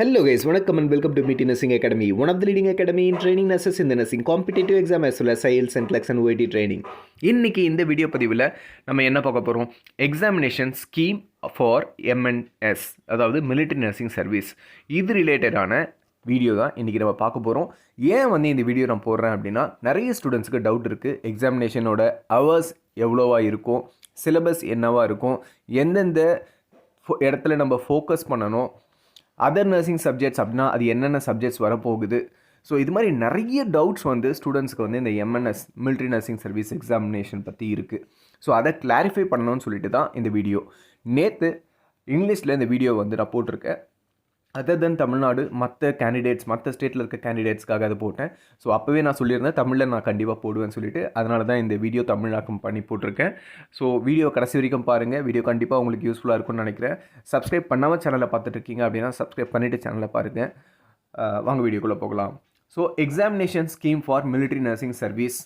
Hello guys, வணக்கம் and welcome to Meet Nursing Academy, one of the leading academy in training nurses in the nursing competitive exam as well as IELTS and CLEX and OET training. இன்னைக்கு இந்த video பதிவில் நம்ம என்ன பார்க்க போகிறோம் examination scheme for MNS அதாவது military nursing service இது ரிலேட்டடான வீடியோ தான் இன்றைக்கி நம்ம பார்க்க போகிறோம் ஏன் வந்து இந்த வீடியோ நான் போடுறேன் அப்படின்னா நிறைய ஸ்டூடெண்ட்ஸுக்கு டவுட் இருக்குது எக்ஸாமினேஷனோட ஹவர்ஸ் எவ்வளோவா இருக்கும்? சிலபஸ் என்னவாக இருக்கும்? எந்தெந்த இடத்துல நம்ம ஃபோக்கஸ் பண்ணணும்? அதர் நர்சிங் சப்ஜெக்ட்ஸ் அப்படின்னா அது என்னென்ன சப்ஜெக்ட்ஸ் வரப்போகுது? ஸோ இது மாதிரி நிறைய டவுட்ஸ் வந்து ஸ்டூடெண்ட்ஸ்க்கு வந்து இந்த MNS military nursing service examination பற்றி இருக்குது ஸோ அதை கிளாரிஃபை பண்ணணும்னு சொல்லிட்டு தான் இந்த வீடியோ நேற்று இங்கிலீஷில் இந்த வீடியோ வந்து நான் போட்டிருக்கேன். அதர் தென் தமிழ்நாடு மற்ற கேண்டிடேட்ஸ் மற்ற ஸ்டேட்டில் இருக்க கேண்டிடேட்ஸ்க்காக அதை போட்டேன். ஸோ அப்போவே நான் சொல்லியிருந்தேன் தமிழில் நான் கண்டிப்பாக போடுவேன்னு சொல்லிட்டு அதனால தான் இந்த வீடியோ தமிழாக்கம் பண்ணி போட்டிருக்கேன். ஸோ வீடியோ கடைசி வரைக்கும் பாருங்கள் வீடியோ கண்டிப்பாக உங்களுக்கு யூஸ்ஃபுல்லாக இருக்கும்னு நினைக்கிறேன். சப்ஸ்கிரைப் பண்ணாமல் சேனலை பார்த்துட்ருக்கீங்க அப்படின்னா சப்ஸ்கிரைப் பண்ணிவிட்டு சேனலை பாருங்கள் வாங்க வீடியோக்குள்ளே போகலாம். So examination scheme for military nursing service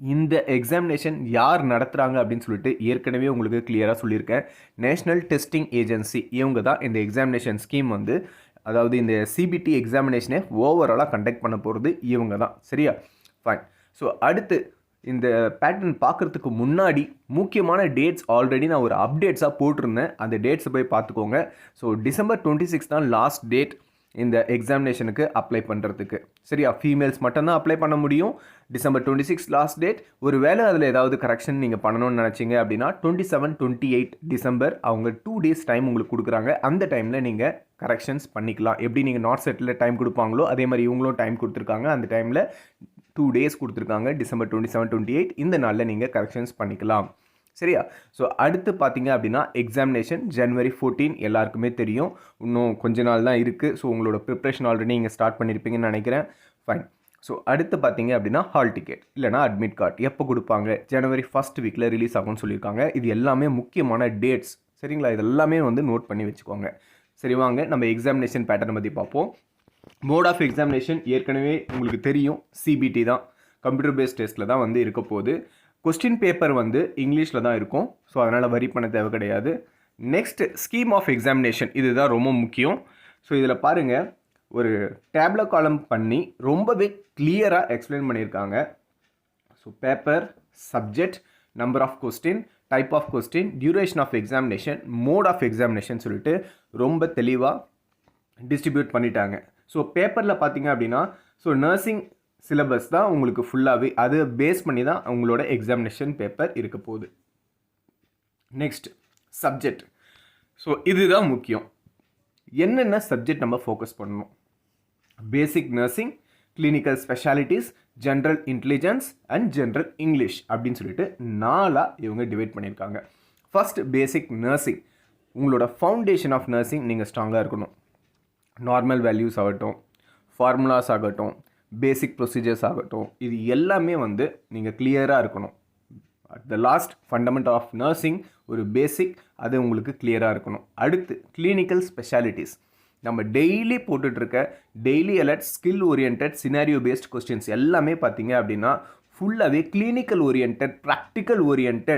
இந்த எக்ஸாமினேஷன் யார் நடத்துகிறாங்க அப்படின்னு சொல்லிட்டு ஏற்கனவே உங்களுக்கு கிளியராக சொல்லியிருக்கேன். நேஷ்னல் டெஸ்டிங் ஏஜென்சி இவங்க தான் இந்த எக்ஸாமினேஷன் ஸ்கீம் வந்து அதாவது இந்த சிபிடி எக்ஸாமினேஷனை ஓவராலாக கண்டக்ட் பண்ண போகிறது இவங்க தான். சரியா? ஃபைன் ஸோ அடுத்து இந்த பேட்டர்ன் பார்க்குறதுக்கு முன்னாடி முக்கியமான டேட்ஸ் ஆல்ரெடி நான் ஒரு அப்டேட்ஸாக போட்டிருந்தேன். அந்த டேட்ஸை போய் பார்த்துக்கோங்க. ஸோ டிசம்பர் டுவெண்ட்டி சிக்ஸ் தான் லாஸ்ட் டேட் இந்த எக்ஸாமினேஷனுக்கு அப்ளை பண்ணுறதுக்கு சரியா? ஃபீமேல்ஸ் மட்டும்தான் அப்ளை பண்ண முடியும். December twenty six last date ஒரு வேளை அதில் ஏதாவது கரெக்ஷன் நீங்கள் பண்ணணும்னு நினச்சிங்க அப்படின்னா twenty seven twenty eight December அவங்க டூ டேஸ் டைம் உங்களுக்கு கொடுக்குறாங்க. அந்த டைமில் நீங்கள் கரெக்ஷன்ஸ் பண்ணிக்கலாம். எப்படி நீங்கள் நார்த் செட்டில் டைம் கொடுப்பாங்களோ அதே மாதிரி இவங்களும் டைம் கொடுத்துருக்காங்க. அந்த டைமில் டூ டேஸ் கொடுத்துருக்காங்க. December twenty seven twenty eight இந்த நாளில் நீங்கள் கரெக்ஷன்ஸ் பண்ணிக்கலாம். சரியா? ஸோ அடுத்து பார்த்தீங்க அப்படின்னா எக்ஸாமினேஷன் ஜனவரி ஃபோர்டீன் எல்லாருக்குமே தெரியும். இன்னும் கொஞ்ச நாள் தான் இருக்குது ஸோ உங்களோட ப்ரிப்ரேஷன் ஆல்ரெடி நீங்கள் ஸ்டார்ட் பண்ணியிருப்பீங்கன்னு நினைக்கிறேன். ஃபைன் ஸோ அடுத்து பார்த்தீங்க அப்படின்னா ஹால் டிக்கெட் இல்லைனா அட்மிட் கார்டு எப்போ கொடுப்பாங்க? ஜனவரி ஃபஸ்ட் வீக்கில் ரிலீஸ் ஆகும்னு சொல்லியிருக்காங்க. இது எல்லாமே முக்கியமான டேட்ஸ் சரிங்களா? இது எல்லாமே வந்து நோட் பண்ணி வச்சுக்கோங்க. சரி வாங்க. நம்ம எக்ஸாமினேஷன் பேட்டர்ன் பற்றி பார்ப்போம். மோட் ஆஃப் எக்ஸாமினேஷன் ஏற்கனவே உங்களுக்கு தெரியும். சிபிடி தான். கம்ப்யூட்டர் பேஸ்ட் டெஸ்ட்டில் தான் வந்து இருக்க போகுது. கொஸ்டின் பேப்பர் வந்து இங்கிலீஷில் தான் இருக்கும். ஸோ அதனால் வரி பண்ண தேவை கிடையாது. நெக்ஸ்ட் ஸ்கீம் ஆஃப் எக்ஸாமினேஷன் இதுதான் ரொம்ப முக்கியம். ஸோ இதில் பாருங்கள் ஒரு டேப்ல காலம் பண்ணி ரொம்பவே கிளியராக எக்ஸ்பிளைன் பண்ணியிருக்காங்க. So paper subject number of question type of question duration of examination mode of examination சொல்லிட்டு ரொம்ப தெளிவாக டிஸ்ட்ரிபியூட் பண்ணிட்டாங்க. ஸோ பேப்பரில் பார்த்தீங்க அப்படின்னா ஸோ நர்சிங் சிலபஸ் தான் உங்களுக்கு ஃபுல்லாகவே அதை பேஸ் பண்ணி தான் உங்களோட எக்ஸாமினேஷன் பேப்பர் இருக்க போகுது. நெக்ஸ்ட் சப்ஜெக்ட் ஸோ இதுதான் முக்கியம். என்னென்ன சப்ஜெக்ட் நம்ம ஃபோக்கஸ் பண்ணணும்? Basic nursing clinical specialities general intelligence and general English அப்படின்னு சொல்லிட்டு நாலாக இவங்க டிவைட் பண்ணியிருக்காங்க. ஃபஸ்ட் பேசிக் நர்சிங் உங்களோட ஃபவுண்டேஷன் ஆஃப் நர்சிங் நீங்கள் ஸ்ட்ராங்காக இருக்கணும். நார்மல் வேல்யூஸ் ஆகட்டும் ஃபார்முலாஸ் ஆகட்டும் பேசிக் ப்ரொசீஜர்ஸ் ஆகட்டும் இது எல்லாமே வந்து நீங்கள் கிளியராக இருக்கணும். At the last fundament of nursing ஒரு பேசிக் அது உங்களுக்கு கிளியராக இருக்கணும். அடுத்து கிளினிக்கல் ஸ்பெஷாலிட்டிஸ் நம்ம daily போட்டுட்ருக்க daily alert skill orient scenario based questions எல்லாமே பார்த்தீங்க அப்படின்னா ஃபுல்லாகவே clinical orient practical orient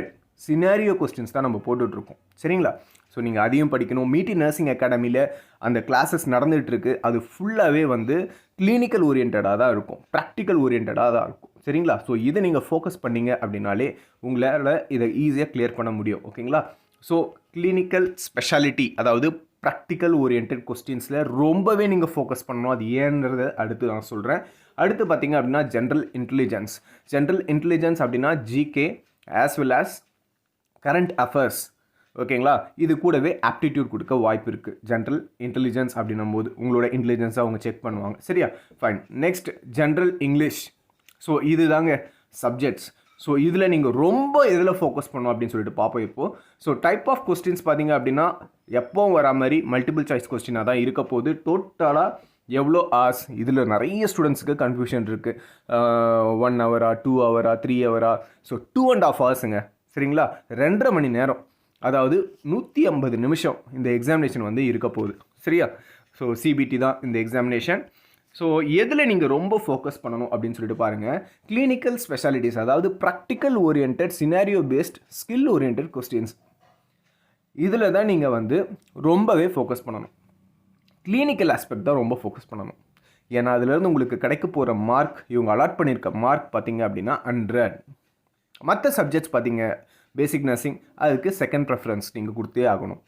scenario questions தான் நம்ம போட்டுட்ருக்கோம். சரிங்களா? ஸோ நீங்கள் அதையும் படிக்கணும். மீட்டி நர்சிங் அகாடமியில் அந்த கிளாஸஸ் நடந்துகிட்ருக்கு. அது ஃபுல்லாகவே வந்து கிளினிக்கல் ஓரியன்டாக தான் இருக்கும். ப்ராக்டிக்கல் ஓரியன்டாக தான் இருக்கும். சரிங்களா? ஸோ இதை நீங்கள் ஃபோக்கஸ் பண்ணீங்க அப்படின்னாலே உங்களால் இதை ஈஸியாக கிளியர் பண்ண முடியும். ஓகேங்களா? ஸோ கிளினிக்கல் ஸ்பெஷாலிட்டி அதாவது ப்ராக்டிக்கல் ஓரியன்ட் கொஸ்டின்ஸில் ரொம்பவே நீங்கள் ஃபோக்கஸ் பண்ணணும். அது ஏன்றதை அடுத்து நான் சொல்கிறேன் அடுத்து பார்த்தீங்க அப்படின்னா ஜென்ரல் இன்டெலிஜென்ஸ் ஜென்ரல் இன்டெலிஜென்ஸ் அப்படின்னா GK as well as current affairs ஓகேங்களா? இது கூடவே ஆப்டிடியூட் கொடுக்க வாய்ப்பு இருக்குது ஜென்ரல் இன்டெலிஜென்ஸ் அப்படின்னும் போது உங்களோட இன்டெலிஜென்ஸை அவங்க செக் பண்ணுவாங்க. சரியா? Fine next general English so இது தாங்க சப்ஜெக்ட்ஸ் ஸோ இதில் நீங்கள் ரொம்ப இதில் ஃபோக்கஸ் பண்ணணும் அப்படின்னு சொல்லிட்டு பார்ப்போம் இப்போது ஸோ டைப் ஆஃப் கொஸ்டின்ஸ் பார்த்தீங்க அப்படின்னா எப்போவும் வரா மாதிரி மல்டிபிள் சாய்ஸ் கொஸ்டினாக தான் இருக்க போது டோட்டலாக எவ்வளோ ஹார்ஸ் இதில் நிறைய ஸ்டூடெண்ட்ஸுக்கு கன்ஃபியூஷன் இருக்குது ஒன் ஹவரா டூ ஹவரா த்ரீ ஹவரா ஸோ டூ அண்ட் ஆஃப் ஹவர்ஸுங்க சரிங்களா? ரெண்டரை மணி நேரம். அதாவது நூற்றி ஐம்பது நிமிஷம் இந்த எக்ஸாமினேஷன் வந்து இருக்க போகுது. சரியா? ஸோ சிபிடி தான் இந்த எக்ஸாமினேஷன் ஸோ எதில் நீங்கள் ரொம்ப ஃபோக்கஸ் பண்ணணும் அப்படின்னு சொல்லிட்டு பாருங்கள் கிளினிக்கல் ஸ்பெஷாலிட்டிஸ் அதாவது practical orient scenario based skill orient questions இதில் தான் நீங்கள் வந்து ரொம்பவே ஃபோக்கஸ் பண்ணணும். கிளினிக்கல் ஆஸ்பெக்ட் தான் ரொம்ப ஃபோக்கஸ் பண்ணணும். ஏன்னா அதுலேருந்து உங்களுக்கு கிடைக்க போகிற மார்க் இவங்க அலாட் பண்ணியிருக்க மார்க் பார்த்தீங்க அப்படின்னா ஹண்ட்ரட் மற்ற சப்ஜெக்ட்ஸ் பார்த்தீங்க பேசிக் நர்சிங் அதுக்கு செகண்ட் ப்ரெஃபரன்ஸ் நீங்கள் கொடுத்தே ஆகணும்.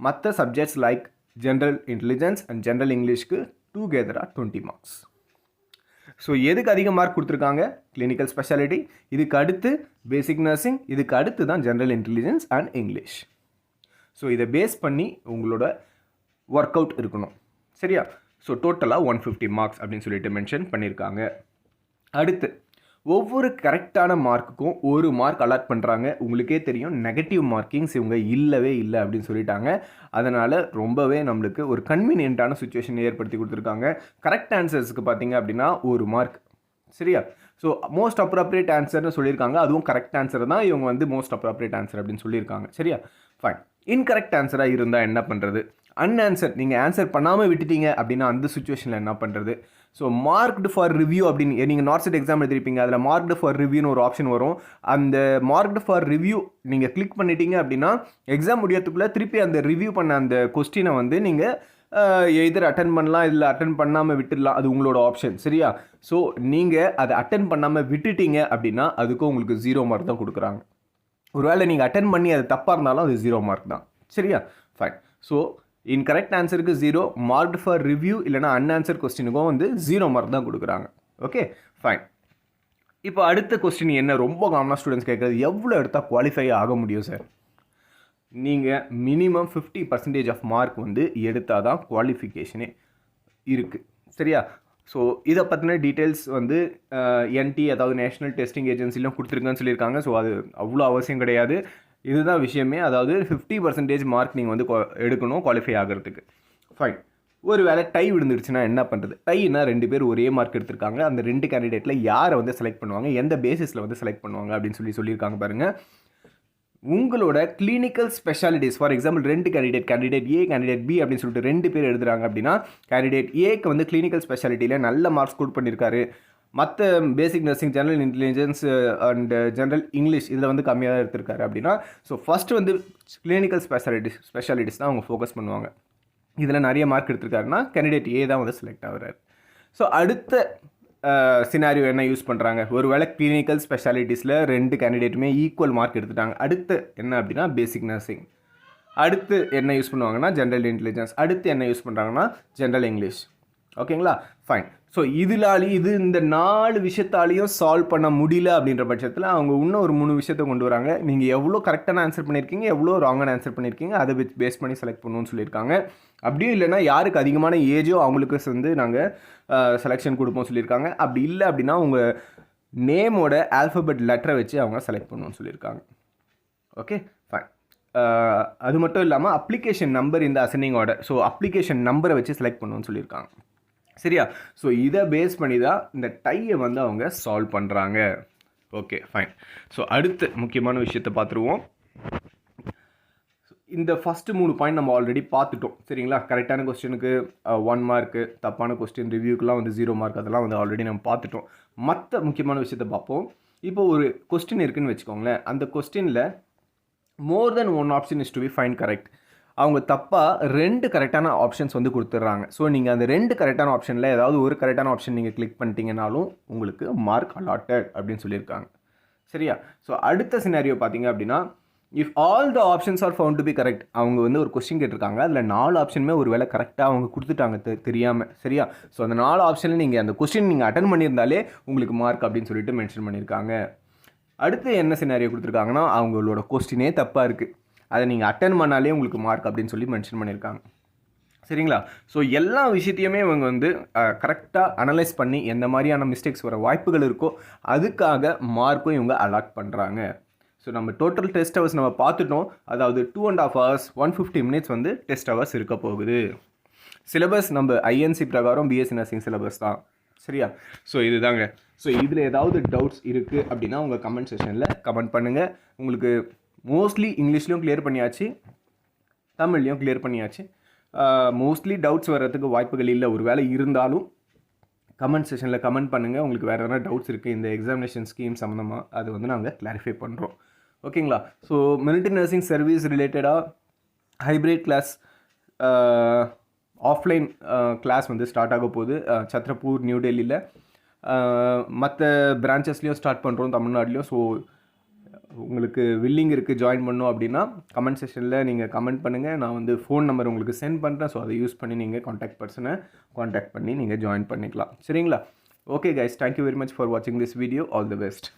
மற்ற subjects like general intelligence and general இங்கிலீஷ்க்கு டூகெதராக டுவெண்ட்டி மார்க்ஸ் ஸோ எதுக்கு அதிக மார்க் கொடுத்துருக்காங்க? கிளினிக்கல் ஸ்பெஷாலிட்டி இதுக்கு அடுத்து பேசிக் நர்சிங் இதுக்கு அடுத்து தான் general intelligence and English so இதை பேஸ் பண்ணி உங்களோட ஒர்க் அவுட் இருக்கணும். சரியா? ஸோ டோட்டலாக ஒன் ஃபிஃப்டி மார்க்ஸ் அப்படின்னு சொல்லிட்டு மென்ஷன் பண்ணியிருக்காங்க. அடுத்து ஒவ்வொரு கரெக்டான மார்க்குக்கும் ஒரு மார்க் அலாட் பண்ணுறாங்க உங்களுக்கே தெரியும் நெகட்டிவ் மார்க்கிங்ஸ் இவங்க இல்லவே இல்லை அப்படின்னு சொல்லிட்டாங்க. அதனால் ரொம்பவே நம்மளுக்கு ஒரு கன்வீனியண்ட்டான சுச்சுவேஷன் ஏற்படுத்தி கொடுத்துருக்காங்க. கரெக்ட் ஆன்சர்ஸ்க்கு பார்த்தீங்க அப்படின்னா ஒரு மார்க் சரியா? ஸோ மோஸ்ட் அப்ராப்ரியேட் ஆன்சர்னு சொல்லியிருக்காங்க. அதுவும் கரெக்ட் ஆன்சர் தான் இவங்க வந்து மோஸ்ட் அப்ராப்ரியேட் ஆன்சர் அப்படின்னு சொல்லியிருக்காங்க. சரியா? ஃபைன் இன்கரெக்ட் ஆன்சராக இருந்தால் என்ன பண்ணுறது அன்ஆன்சர் நீங்கள் ஆன்சர் பண்ணாமல் விட்டுட்டீங்க அப்படின்னா அந்த சுச்சுவேஷனில் என்ன பண்ணுறது ஸோ மார்க்டு ஃபார் ரிவ்யூ அப்படின்னு நீங்கள் நார்த் செட் எக்ஸாம் எழுதிருப்பீங்க அதில் மார்க்டு ஃபார் ரிவ்யூன்னு ஒரு ஆப்ஷன் வரும். அந்த மார்க்டு ஃபார் ரிவ்யூ நீங்கள் கிளிக் பண்ணிட்டீங்க அப்படின்னா எக்ஸாம் முடியறதுக்குள்ளே திருப்பி அந்த ரிவ்யூ பண்ண அந்த கொஸ்டினை வந்து நீங்கள் எதிர் அட்டன் பண்ணலாம் இல்லை அட்டன் பண்ணாமல் விட்டுடலாம். அது உங்களோட ஆப்ஷன் சரியா? ஸோ நீங்கள் அதை அட்டன் பண்ணாமல் விட்டுட்டீங்க அப்படின்னா அதுக்கும் உங்களுக்கு ஜீரோ மார்க் தான் கொடுக்குறாங்க. ஒருவேளை நீங்கள் அட்டன் பண்ணி அது தப்பாக இருந்தாலும் அது ஜீரோ மார்க் தான் சரியா? ஃபைன் ஸோ இன்கரெக்ட் ஆன்சருக்கு ஜீரோ மார்க்டு ஃபார் ரிவ்யூ இல்லைனா அன்ஆன்சர் கொஸ்டினுக்கும் வந்து ஜீரோ மார்க் தான் கொடுக்குறாங்க. ஓகே ஃபைன் இப்போ அடுத்த கொஸ்டின் என்ன? ரொம்ப காமனாக ஸ்டூடெண்ட்ஸ் கேட்குறது எவ்வளோ எடுத்தால் குவாலிஃபை ஆக முடியும் சார் நீங்கள் minimum fifty percentage of mark வந்து எடுத்தால் தான் குவாலிஃபிகேஷனே இருக்குது சரியா? ஸோ இதை பற்றின டீட்டெயில்ஸ் வந்து என்டி அதாவது நேஷ்னல் டெஸ்டிங் ஏஜென்சிலாம் கொடுத்துருக்கேன்னு சொல்லியிருக்காங்க. ஸோ அது அவ்வளோ அவசியம் கிடையாது. இதுதான் விஷயமே. அதாவது ஃபிஃப்டி பர்சன்டேஜ் மார்க் நீங்கள் வந்து எடுக்கணும் குவாலிஃபை ஆகிறதுக்கு. ஃபைன் ஒரு வேளை டை விழுந்துருச்சுன்னா என்ன பண்ணுறது டைனா ரெண்டு பேர் ஒரே மார்க் எடுத்திருக்காங்க. அந்த ரெண்டு கேண்டிடேட்டில் யாரை வந்து செலக்ட் பண்ணுவாங்க? எந்த பேசிஸில் வந்து செலக்ட் பண்ணுவாங்க? அப்படின்னு சொல்லி சொல்லியிருக்காங்க பாருங்கள் உங்களோட கிளினிக்கல் ஸ்பெஷாலிட்டிஸ் ஃபார் எக்ஸாம்பிள் ரெண்டு candidate candidate A candidate B அப்படின்னு சொல்லிட்டு ரெண்டு பேர் எழுதுறாங்க அப்படின்னா கேண்டிடேட் ஏக்கு வந்து கிளினிக்கல் ஸ்பெஷாலிட்டியில் நல்ல மார்க்ஸ் ஸ்கோர் பண்ணியிருக்காரு மற்ற basic nursing general intelligence and general English இதில் வந்து கம்மியாக தான் எடுத்திருக்காரு அப்படின்னா ஸோ ஃபஸ்ட்டு வந்து கிளினிக்கல் ஸ்பெஷாலிட்டிஸ் ஸ்பெஷாலிட்டிஸ் தான் அவங்க ஃபோக்கஸ் பண்ணுவாங்க. இதில் நிறைய மார்க் எடுத்திருக்காருன்னா கேண்டிடேட் ஏ தான் வந்து செலக்ட் ஆகிறார். ஸோ அடுத்த uh, சினாரியோ என்ன யூஸ் பண்ணுறாங்க ஒரு வேளை கிளினிக்கல் ஸ்பெஷாலிட்டிஸில் ரெண்டு கேண்டிடேட்டுமே ஈக்குவல் மார்க் எடுத்துட்டாங்க. அடுத்து என்ன அப்படின்னா பேசிக் நர்சிங் அடுத்து என்ன யூஸ் பண்ணுவாங்கன்னா ஜென்ரல் இன்டெலிஜென்ஸ் அடுத்து என்ன யூஸ் பண்ணுறாங்கன்னா ஜென்ரல் இங்கிலீஷ் ஓகேங்களா ஃபைன் ஸோ இதுலாலே இது இந்த நாலு விஷயத்தாலையும் சால்வ் பண்ண முடியல அப்படின்ற பட்சத்தில் அவங்க இன்னும் ஒரு மூணு விஷயத்தை கொண்டு வராங்க. நீங்கள் எவ்வளோ கரெக்டான ஆன்சர் பண்ணியிருக்கீங்க எவ்வளோ ராங்கான ஆன்சர் பண்ணியிருக்கீங்க அதை வச்சு பேஸ் பண்ணி செலக்ட் பண்ணணும்னு சொல்லியிருக்காங்க. அப்படியும் இல்லைன்னா யாருக்கு அதிகமான ஏஜோ அவங்களுக்கு வந்து நாங்கள் செலெக்ஷன் கொடுப்போம் சொல்லியிருக்காங்க. அப்படி இல்லை அப்படின்னா உங்கள் நேமோட ஆல்ஃபபெட் லெட்டரை வச்சு அவங்க செலக்ட் பண்ணணும்னு சொல்லியிருக்காங்க. ஓகே ஃபைன் அது மட்டும் இல்லாமல் அப்ளிகேஷன் நம்பர் இந்த அசனிங் ஆர்டர் ஸோ அப்ளிகேஷன் நம்பரை வச்சு செலக்ட் பண்ணணும்னு சொல்லியிருக்காங்க. சரியா? ஸோ இதை பேஸ் பண்ணி தான் இந்த டையை வந்து அவங்க சால்வ் பண்ணுறாங்க ஓகே ஃபைன் ஸோ அடுத்து முக்கியமான விஷயத்தை பார்த்துருவோம். இந்த ஃபஸ்ட்டு மூணு பாயிண்ட் நம்ம ஆல்ரெடி பார்த்துட்டோம். சரிங்களா? கரெக்டான கொஸ்டினுக்கு ஒன் மார்க்கு தப்பான கொஸ்டின் ரிவ்யூக்கெலாம் வந்து ஜீரோ மார்க் அதெல்லாம் வந்து ஆல்ரெடி நம்ம பார்த்துட்டோம். மற்ற முக்கியமான விஷயத்தை பார்ப்போம். இப்போ ஒரு கொஸ்டின் இருக்குதுன்னு வச்சுக்கோங்களேன். அந்த கொஸ்டினில் more than one option is to be fine correct அவங்க தப்பாக ரெண்டு கரெக்டான ஆப்ஷன்ஸ் வந்து கொடுத்துட்றாங்க. ஸோ நீங்கள் அந்த ரெண்டு கரெக்டான ஆப்ஷனில் ஏதாவது ஒரு கரெக்டான ஆப்ஷன் நீங்கள் கிளிக் பண்ணிட்டீங்கனாலும் உங்களுக்கு மார்க் அலாட்டட் அப்படின்னு சொல்லியிருக்காங்க. சரியா? ஸோ அடுத்த சினாரியோ பார்த்தீங்க அப்படின்னா if all the options are found to be correct அவங்க வந்து ஒரு கொஸ்டின் கேட்டிருக்காங்க. அதில் நாலு ஆப்ஷனுமே ஒரு வேலை கரெக்டாக அவங்க கொடுத்துட்டாங்க தெ தெரியாமல் சரியா? ஸோ அந்த நாலு ஆப்ஷனில் நீங்கள் அந்த கொஸ்டின் நீங்கள் அட்டன் பண்ணியிருந்தாலே உங்களுக்கு மார்க் அப்படின்னு சொல்லிட்டு மென்ஷன் பண்ணியிருக்காங்க. அடுத்து என்ன சினாரியோ கொடுத்துருக்காங்கன்னா அவங்களோட கொஸ்டினே தப்பாக இருக்குது அதை நீங்கள் அட்டன் பண்ணாலே உங்களுக்கு மார்க் அப்படின்னு சொல்லி மென்ஷன் பண்ணியிருக்காங்க சரிங்களா? ஸோ எல்லா விஷயத்தையுமே இவங்க வந்து கரெக்டாக அனலைஸ் பண்ணி எந்த மாதிரியான மிஸ்டேக்ஸ் வர வாய்ப்புகள் இருக்கோ அதுக்காக மார்க்கும் இவங்க அலாட் பண்ணுறாங்க ஸோ நம்ம டோட்டல் டெஸ்ட் ஹவர்ஸ் நம்ம பார்த்துட்டோம். அதாவது two and half hours one fifty minutes வந்து டெஸ்ட் ஹவர்ஸ் இருக்க போகுது. சிலபஸ் நம்ம ஐஎன்சி பிரகாரம் பிஎஸ்சி நர்சிங் சிலபஸ் தான். சரியா? ஸோ இதுதாங்க. ஸோ இதில் ஏதாவது டவுட்ஸ் இருக்குது அப்படின்னா உங்கள் கமெண்ட் செஷனில் கமெண்ட் பண்ணுங்கள் உங்களுக்கு மோஸ்ட்லி இங்கிலீஷ்லேயும் கிளியர் பண்ணியாச்சு தமிழ்லேயும் கிளியர் பண்ணியாச்சு. Uh, மோஸ்ட்லி டவுட்ஸ் வர்றதுக்கு வாய்ப்புகள் இல்லை. ஒரு வேலை இருந்தாலும் கமெண்ட் செஷனில் கமெண்ட் பண்ணுங்கள் உங்களுக்கு வேறு எதனா டவுட்ஸ் இருக்குது இந்த எக்ஸாமினேஷன் ஸ்கீம் சம்மந்தமாக அது வந்து நாங்கள் கிளாரிஃபை பண்ணுறோம் ஓகேங்களா ஸோ மிலிட்ரி நர்சிங் சர்வீஸ் ரிலேட்டடாக ஹைப்ரிட் கிளாஸ் ஆஃப்லைன் கிளாஸ் வந்து ஸ்டார்ட் ஆக போகுது. Uh, சத்ரபூர் நியூ டெல்லியில் uh, மற்ற பிரான்ச்சஸ்லேயும் ஸ்டார்ட் பண்ணுறோம் தமிழ்நாட்டிலையும். ஸோ உங்களுக்கு வில்லிங் இருக்குது ஜாயின் பண்ணும் அப்படின்னா கமெண்ட் செஷனில் நீங்கள் கமெண்ட் பண்ணுங்கள் நான் வந்து ஃபோன் நம்பர் உங்களுக்கு சென்ட் பண்ணுறேன் ஸோ அதை யூஸ் பண்ணி நீங்கள் காண்டாக்ட் பர்சனை காண்டாக்ட் பண்ணி நீங்கள் ஜாயின் பண்ணிக்கலாம். சரிங்களா? Okay guys thank you very much for வாட்சிங் this video all the best